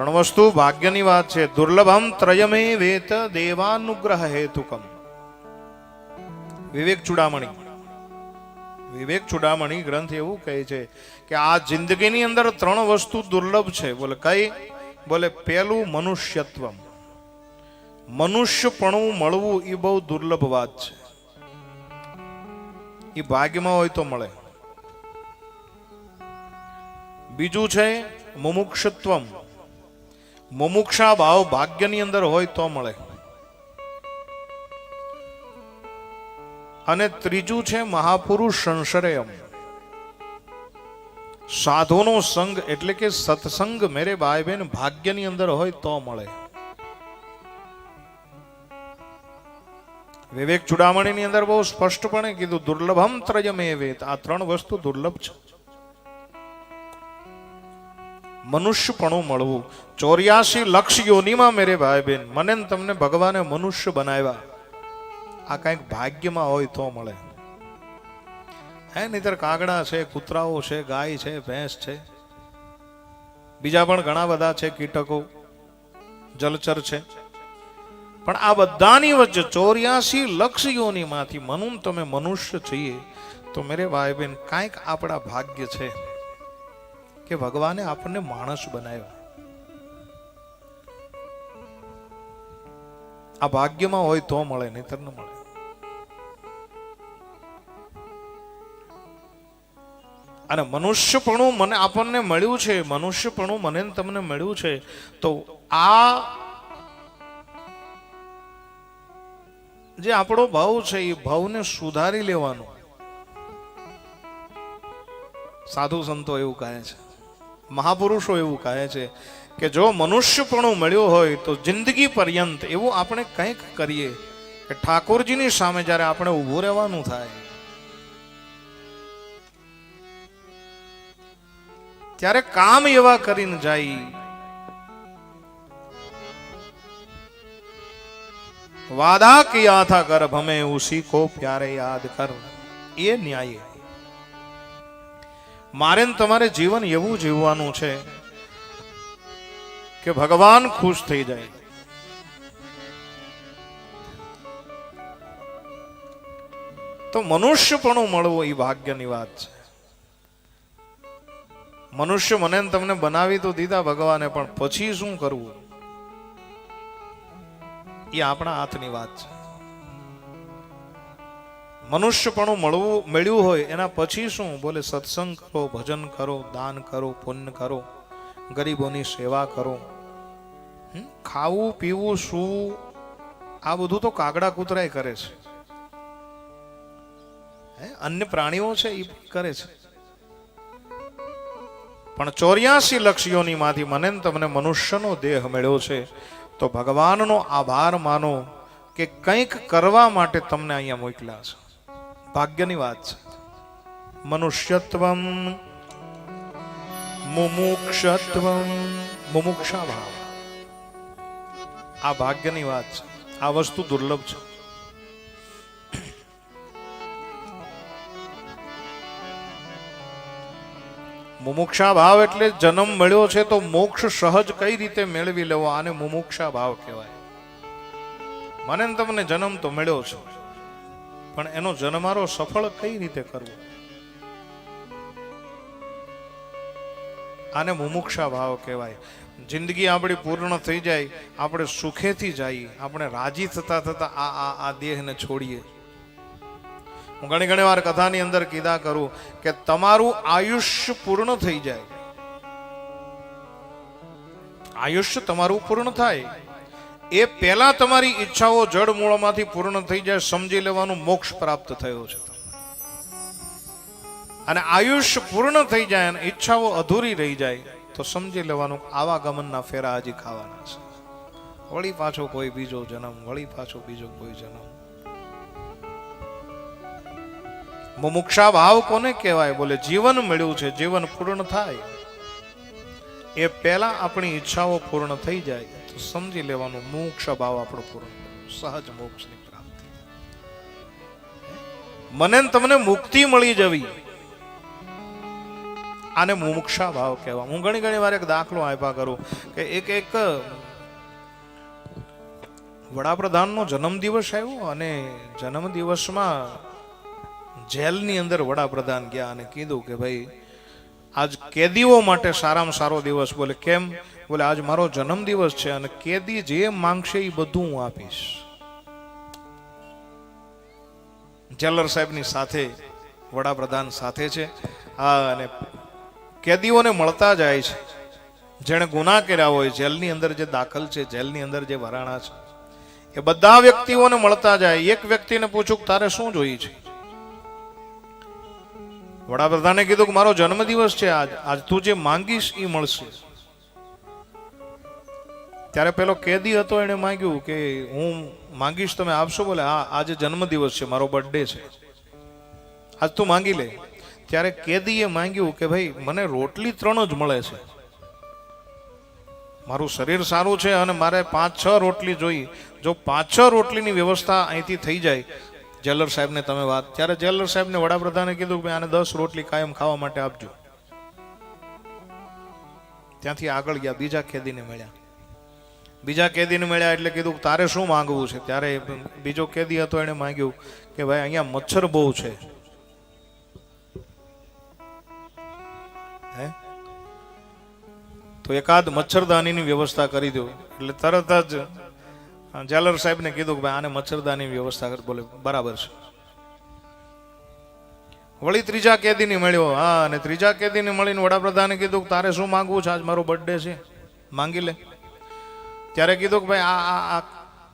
ત્રણ વસ્તુ ભાગ્યની વાત છે દુર્લભમ ત્રયમે વેત દેવાનુગ્રહ હેતુકમ વિવેક ચુડામણી વિવેક ચુડામણી ગ્રંથ એવું કહે છે કે આ જિંદગીની અંદર ત્રણ વસ્તુ દુર્લભ છે બોલે કઈ બોલે પેલું મનુષ્યત્વમ મનુષ્યપણું મળવું એ બહુ દુર્લભ વાત છે એ ભાગ્યમાં હોય તો મળે બીજું છે મુમુક્ષત્વમ મુમુક્ષા ભાવ ભાગ્યની અંદર હોય તો મળે. અને ત્રીજું છે મહાપુરુષ સંશરયમ. સાધુનો સંગ એટલે કે સત્સંગ મેરે ભાઈ બહેન ભાગ્યની અંદર હોય તો મળે. વિવેક ચુડામણીની અંદર બહુ સ્પષ્ટપણે કીધું, દુર્લભમ ત્રયમે વેત આ ત્રણ વસ્તુ દુર્લભ છે. મનુષ્યપણું મળવું. ચોર્યાસી લક્ષ યોનીમાં મેરે ભાઈ બેન મને તમને ભગવાને મનુષ્ય બનાવ્યા. આ કંઈક ભાગ્યમાં હોય તો મળે. હે નહીતર કાગડા છે, કૂતરાઓ છે, ગાય છે, ભેંસ છે. બીજા પણ ઘણા બધા છે, કીટકો, જલચર છે. પણ આ બધાની વચ્ચે ચોર્યાસી લક્ષ યોનીમાંથી મનુન તમે મનુષ્ય છીએ, તો મેરે ભાઈ બેન કાંઈક આપણા ભાગ્ય છે. કે ભગવાને આપણને માણસ બનાવ્યો. આ ભાગ્યમાં હોય તો મળે, નહીતર ન મળે. અને મનુષ્યપણું મને આપણને મળ્યું છે, મનુષ્યપણું મને તમને મળ્યું છે, તો આ જે આપણો ભાવ છે, એ ભાવને સુધારી લેવાનો. સાધુ સંતો એવું કહે છે. મહાપુરુષો એવું કહે છે કે જો મનુષ્યપણું મળ્યું હોય તો જિંદગી પર્યંત એવું આપણે કંઈક કરીએ કે ઠાકોરજીની સામે જ્યારે આપણે ઊભું રહેવાનું થાય. ત્યારે કામ એવા કરીને જાય. વાદા કિયા થા ગર્ભ હમે ઉસી કો પ્યારે યાદ કર. એ ન્યાય. મારે તમારે જીવન એવું જીવવાનું છે કે ભગવાન ખુશ થઈ જાય. તો મનુષ્યપણું મળવું એ ભાગ્યની વાત છે. મનુષ્ય મને તમને બનાવી તો દીધા ભગવાને, પણ પછી શું કરવું? એ આપણા હાથની વાત છે. મનુષ્યપણું મળવું, મળ્યું હોય, એના પછી શું? બોલે, સત્સંગ કરો, ભજન કરો, દાન કરો, પુણ્ય કરો, ગરીબોની સેવા કરો? ખાવું, પીવું શું આ બધું તો કાગડા કૂતરાય કરે છે? અન્ય પ્રાણીઓ છે એ કરે છે. પણ ચોર્યાસી લક્ષ્યોની માંથી મને તમને મનુષ્યનો દેહ મળ્યો છે, તો ભગવાનનો આભાર માનો કે કંઈક કરવા માટે તમને અહીંયા મોકલ્યા છે. ભાગ્યની વાત છે. મનુષ્યત્વમ, મુમુક્ષત્વમ મુમુક્ષા ભાવ આ ભાગ્યની વાત છે. આ વસ્તુ દુર્લભ છે. મુમુક્ષા ભાવ એટલે જન્મ મળ્યો છે તો મોક્ષ સહજ કઈ રીતે મેળવી લેવો? આને મુમુક્ષા ભાવ કહેવાય. મને તમને જન્મ તો મળ્યો છે. પણ એનો જન્મારો સફળ કઈ રીતે કરવો? આને મુમુક્ષા ભાવ કહેવાય. જિંદગી આપણી પૂર્ણ થઈ જાય, આપણે સુખેથી જઈએ આપણે રાજી થતા થતા આ આ આ દેહને છોડીએ. હું ઘણી ઘણી વાર કથાની અંદર કીધા કરું કે તમારું આયુષ્ય પૂર્ણ થઈ જાય. આયુષ્ય તમારું પૂર્ણ થાય. એ પહેલા તમારી ઈચ્છાઓ જડ મૂળમાંથી પૂર્ણ થઈ જાય, સમજી લેવાનું મોક્ષ પ્રાપ્ત થયો છે. અને આયુષ્ય પૂર્ણ થઈ જાય અને ઈચ્છાઓ અધૂરી રહી જાય, તો સમજી લેવાનું આવાગમનના ફેરા હજી ખાવાના છે. વળી પાછો કોઈ બીજો જન્મ, વળી પાછો બીજો કોઈ જન્મ. મુમુક્ષા ભાવ કોને કહેવાય? બોલે, જીવન મળ્યું છે, જીવન પૂર્ણ થાય. એ પહેલા આપણી ઈચ્છાઓ પૂર્ણ થઈ જાય તો સમજી લેવાનું મોક્ષ ભાવ આપણો થયો. સહજ મોક્ષની પ્રાપ્તિ. મને તમને મુક્તિ મળી જવી. આને મુમુક્ષા ભાવ કહેવા હું ઘણી ઘણી વાર એક દાખલો આપ્યા કરું કે એક એક વડાપ્રધાનનો જન્મદિવસ આવ્યો અને જન્મદિવસમાં જેલની અંદર વડાપ્રધાન ગયા અને કીધું કે ભાઈ, આજ કેદીઓ માટે સારામાં સારો દિવસ બોલે. કેમ? બોલે, આજ મારો જન્મદિવસ છે અને કેદી જે માંગશે એ બધું હું આપીશ. જેલર સાહેબની સાથે, વડાપ્રધાન સાથે છે. હા, અને કેદીઓને મળતા જાય છે. જેણે ગુના કર્યા હોય, જેલની અંદર જે દાખલ છે, જેલની અંદર જે વરાણા છે, એ બધા વ્યક્તિઓને મળતા જાય. એક વ્યક્તિને પૂછું કે, તારે શું જોઈએ છે? વડાપ્રધાને કીધું કે, મારો જન્મદિવસ છે. આજ આજ તું જે માંગીશ એ મળશે. ત્યારે પેલો કેદી હતો, એને માંગ્યું કે હું માંગીશ, તમે આપશો બોલે, હા, આજે જન્મદિવસ છે, મારો બર્થડે છે. આજ તું માંગી લે. ત્યારે કેદીએ માંગ્યું કે, ભાઈ, મને રોટલી ત્રણ જ મળે છે. મારું શરીર સારું છે અને મારે પાંચ છ રોટલી જોઈ. જો પાંચ છ રોટલીની વ્યવસ્થા અહીંથી થઈ જાય. જેલર સાહેબને તમે વાત, ત્યારે જેલર સાહેબને વડાપ્રધાને કીધું કે, આને દસ રોટલી કાયમ ખાવા માટે આપજો. ત્યાંથી આગળ ગયા, બીજા કેદીને મળ્યા. બીજા કેદીને મળ્યા એટલે કીધું, તારે શું માંગવું છે? ત્યારે બીજો કેદી હતો એને માંગ્યું કે, ભાઈ, અહીંયા મચ્છર બહુ છે. હે? તો એકાદ મચ્છરદાનીની વ્યવસ્થા કરી દો. એટલે તરત જ જેલર સાહેબને કીધું કે, ભાઈ, આને મચ્છરદાની વ્યવસ્થા કર. બોલે, બરાબર છે. વળી ત્રીજા કેદીને મળ્યો. હા, અને ત્રીજા કેદીને મળીને વડાપ્રધાને કીધું તારે શું માંગવું છે? આજ મારો બર્થડે છે. માંગી લે. ત્યારે કીધું કે ભાઈ, આ આ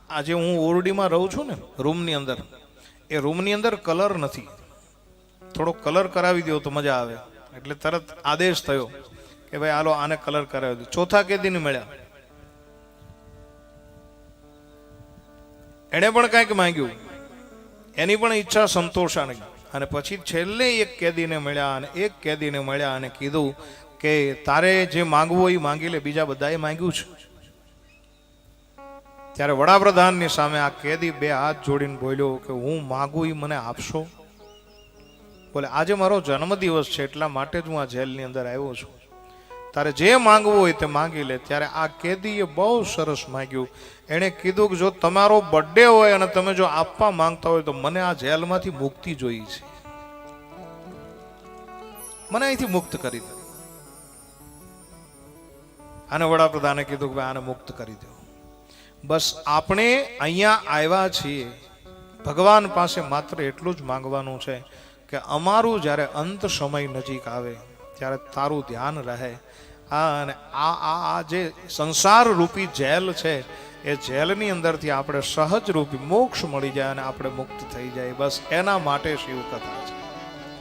આજે હું ઓરડીમાં રહું છું ને, રૂમની અંદર. એ રૂમની અંદર કલર નથી. થોડો કલર કરાવી દો તો મજા આવે. એટલે તરત આદેશ થયો કે ભાઈ, હાલો, આને કલર કરાવી દો. ચોથા કેદીને મળ્યા. એણે પણ કંઈક માંગ્યું. એની પણ ઈચ્છા સંતોષા નહીં અને પછી છેલ્લે એક કેદીને મળ્યા અને એક કેદીને મળ્યા અને કીધું કે, તારે જે માંગવું એ માંગી લે, બીજા બધાએ માંગ્યું છે. ત્યારે વડાપ્રધાનની સામે આ કેદી બે હાથ જોડીને બોલ્યો કે હું માગું એ મને આપશો? બોલે, આજે મારો જન્મદિવસ છે, એટલા માટે જ હું આ જેલની અંદર આવ્યો છું. તારે જે માંગવું હોય તે માંગી લે. ત્યારે આ કેદીએ બહુ સરસ માંગ્યું. એણે કીધું કે જો તમારો બર્થડે હોય અને તમે જો આપવા માંગતા હોય તો મને આ જેલમાંથી મુક્તિ જોઈ છે. મને અહીંથી મુક્ત કરી દે. આને વડાપ્રધાને કીધું કે આને મુક્ત કરી દો. બસ આપણે અહીંયા આવ્યા છીએ. ભગવાન પાસે માત્ર એટલું જ માંગવાનું છે કે અમારું જ્યારે અંત સમય નજીક આવે, ત્યારે તારું ધ્યાન રહે. આ અને આ આ જે સંસાર રૂપી જેલ છે, એ જેલની અંદરથી આપણે સહજ રૂપી મોક્ષ મળી જાય અને આપણે મુક્ત થઈ જાય. બસ એના માટે શિવ કથા છે